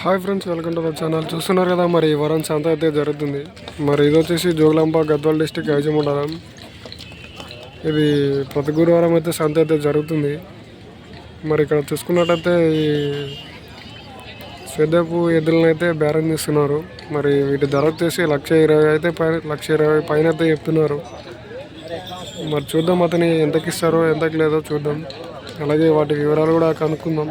Hi friends welcome to the channel చూస్తున్నారు కదా మరి ఈ వరం సంత అయితే జరుగుతుంది. మరి ఇది వచ్చేసి జోగులాంబ గద్వాల్ డిస్టిక్ ఐజమండలం ఇది ప్రతి గురువారం అయితే సంత అయితే జరుగుతుంది. మరి ఇక్కడ చూసుకున్నట్టయితే ఈ స్వేదపు ఎద్దులను అయితే బేరం చేస్తున్నారు. మరి వీటి ధర వచ్చేసి లక్ష ఇరవై అయితే పైన లక్ష ఇరవై పైన అయితే చెప్తున్నారు మరి చూద్దాం అతని ఎంతకి ఇస్తారో ఎంతకి లేదో చూద్దాం. అలాగే వాటి వివరాలు కూడా కనుక్కుందాం.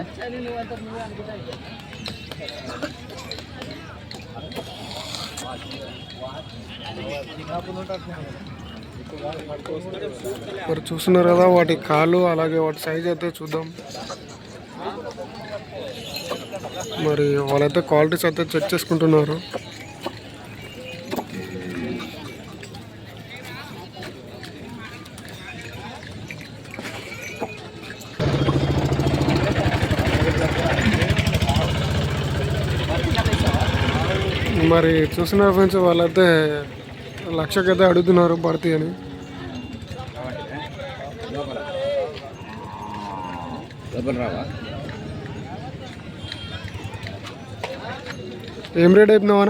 మరి చూస్తున్నారు కదా వాటి కాళ్ళు అలాగే వాటి సైజ్ అయితే చూద్దాం. మరి వాళ్ళైతే క్వాలిటీస్ అయితే చెక్ చేసుకుంటున్నారు. మరి చూసిన ఫ్రెండ్స్ వాళ్ళైతే లక్షకైతే అడుగుతున్నారు భర్తీ అని. ఏం రేట్ అయిపోయినావా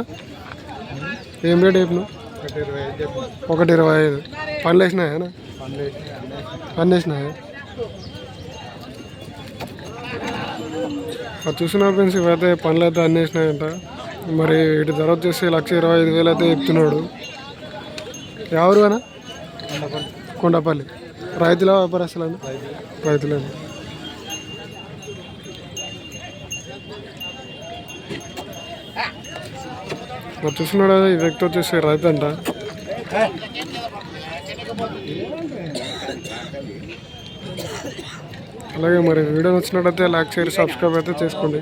ఏం రేట్ అయిపోయినావు ఒకటి ఇరవై ఐదు. పనులు వేసినాయా పని వేసినాయా? చూసిన ఫ్రెండ్స్ ఇవైతే పనులు అయితే అన్నీ వేసినాయంట. మరి వీటి ధర వచ్చేసి లక్ష ఇరవై ఐదు వేలు అయితే చెప్తున్నాడు. ఎవరు అన్న? కొండపల్లి. రైతుల వ్యాపారస్తులను రైతులని మరి చూస్తున్నాడు ఈ వ్యక్తి వచ్చేసి రైతు అంట. అలాగే మరి వీడియో నచ్చినట్టయితే లైక్ షేర్ సబ్స్క్రైబ్ అయితే చేసుకోండి.